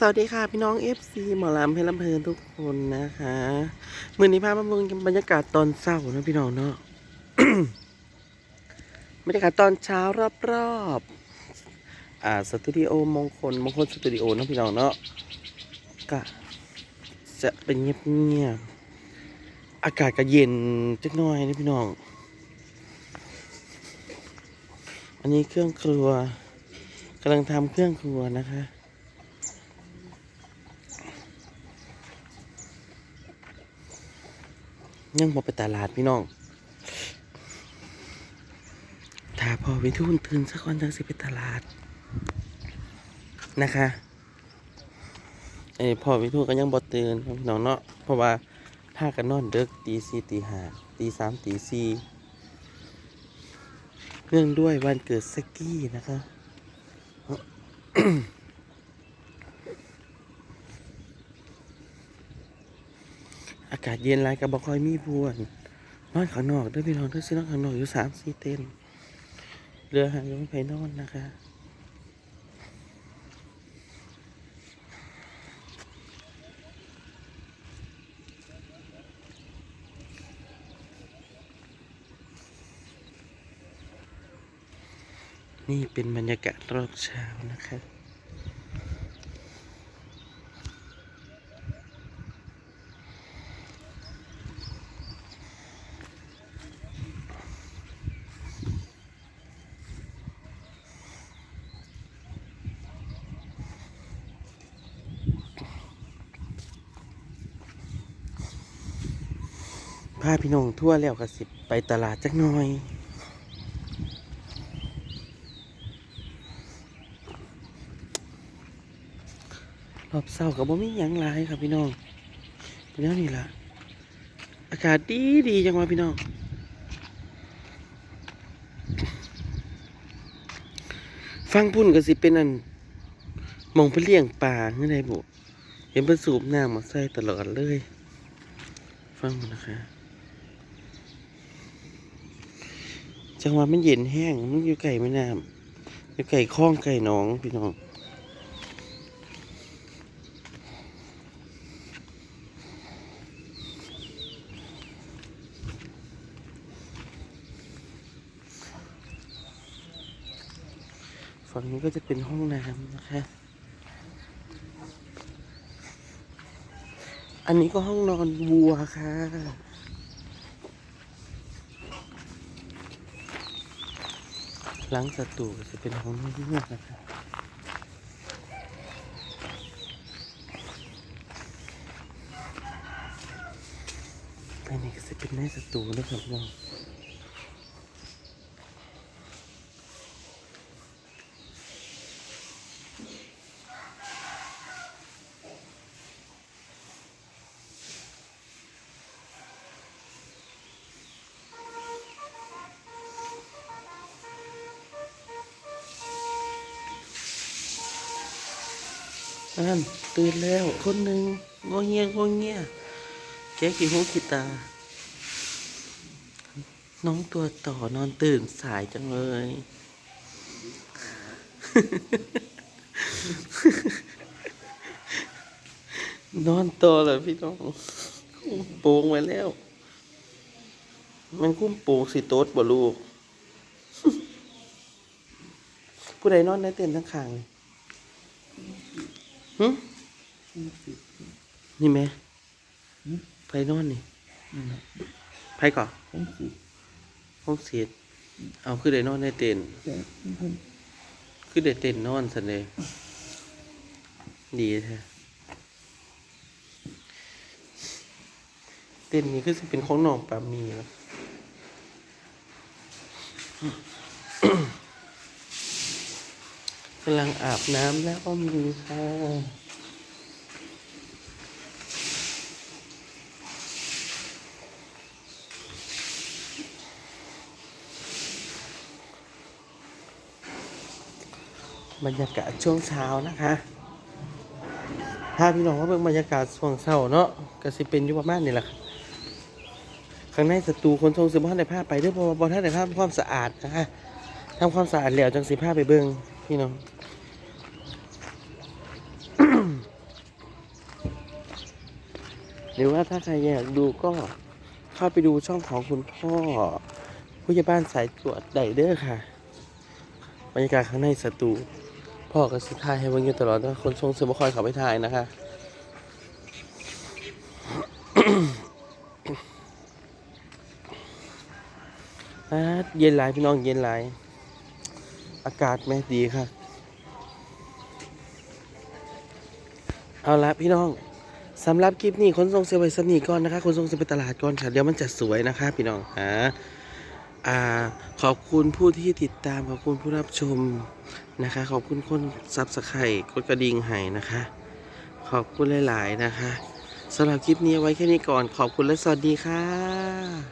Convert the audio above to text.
สวัสดีค่ะพี่น้อง FC หมอลำเพลำเพลินทุกคนนะคะมือนี้พามาเบิ่งบรรยากาศตอนเช้านะพี่น้องเนาะบรรยากาศตอนเช้ารอบๆอ่าสตูดิโอมงคลมงคลสตูดิโอนะพี่น้องเนาะก็จะเป็นเงียบๆอากาศก็เย็นจักน่อยนะพี่น้อง อันนี้เครื่องครัวกำลังทำเครื่องครัวนะคะ ยังบอไปตลาดพี่น้อง ถ้าพอวิทูนตื่นสักวันจังสิไปตลาดนะคะเอ้ยพอวิทูนก็ยังบอตื่นพี่น้องเนาะเพราะว่าพากันนอนเดึกตีสี่ตีห้าตีสามตีสี่เรื่องด้วยวันเกิดสกกี้นะคะากาศเย็นไรก็บอกคอยมีพวนนอนข้างนอกด้วยพี่น้องด้วยซินอนข้างนอกอยู่สามสี่เต็นเรือหางยงไม่ไปนอนนะคะนี่เป็นบรรยากาศรอบเช้านะคะ พาพี่น้องทั่วแล้วก็สิไปตลาดจักหน่อยรอบเศร้ากับบ่มีหยังหลายครับพี่น้องพี่น้องนี่ล่ะ อากาศดีดีจังวะพี่น้องฟังพุ่นก็สิเป็นอันมองไปเลี้ยงปลาเมื่อไรบุเห็นเพิ่นสูบน้ำมาใส่ตลอดเลย ฟังมันนะคะ จังหวะมันเย็นแห้ง มันอยู่ไก่แม่น้ำอยู่ไก่คลองไก่หนองพี่น้องฝั่งนี้ก็จะเป็นห้องน้ำนะคะ อันนี้ก็ห้องนอนวัวค่ะ หลังสตูจะเป็นห้องนอนวัวนะคะอันนี้ก็จะเป็นในสตูนะครับน้อง นั่นตื่นแล้วคนหนึ่งงอเงียงอเงียแกกี่หูกี่ตา น้องตัวต่อนอนตื่นสายจังเลย นอนต่อเลยพี่น้องคุ้มโป่งไว้แล้ว มันคุ้มโป่งสิโต๊ดบ่ลูก ผู้ใดนอนในเต็นท์ทั้งขางเลย หึนี่แม่ไปนอนนี่ไปก่อนห้องเสียดเอาคือได้นอนในเต็นท์คือได้เต็นท์นอนสันเลยดีแท้เต็นท์นี้คือสิเป็นของน้องปามีแล้วกำลังอาบน้ำแล้วก็มีค่ะบรรยากาศช่วงเช้านะคะ ถ้าพี่น้องว่าเบิ่งบรรยากาศช่วงเช้าเนาะก็สิเป็นยู่ประมาณนี้แหละข้างในสตูคนทรงสิบ้านในผ้าไปด้วยเพราะว่าบ่ท่านในผ้าความสะอาดนะคะทำความสะอาดแล้วจังสิผ้าไปเบิ่งพี่น้อง หรือว่าถ้าใครอยากดูก็เข้าไปดูช่องของคุณพ่อผู้ใหญ่บ้านสายตรวจไดเดอร์ค่ะ บรรยากาศข้างในสตูพ่อก็สิถ่ายให้เบิ่งอยู่ตลอดแต่คนทรงเสือบ่คอยเขาไปถ่ายนะคะเย็นหลายพี่น้องเย็นหลาย อากาศแม่ดีค่ะ เอาละพี่น้อง สำหรับคลิปนี้ขนส่งเซอร์ไวสนีก่อนนะคะขนส่งเซอร์ไปตลาดก่อนค่ะเดี๋ยวมันจะสวยนะคะพี่น้องฮะอ่าขอบคุณผู้ที่ติดตามขอบคุณผู้รับชมนะคะ ขอบคุณคนซับสไครต์กดกระดิ่งให้นะคะ ขอบคุณหลาย ๆ นะคะสำหรับคลิปนี้ไว้แค่นี้ก่อนขอบคุณและสวัสดีค่ะ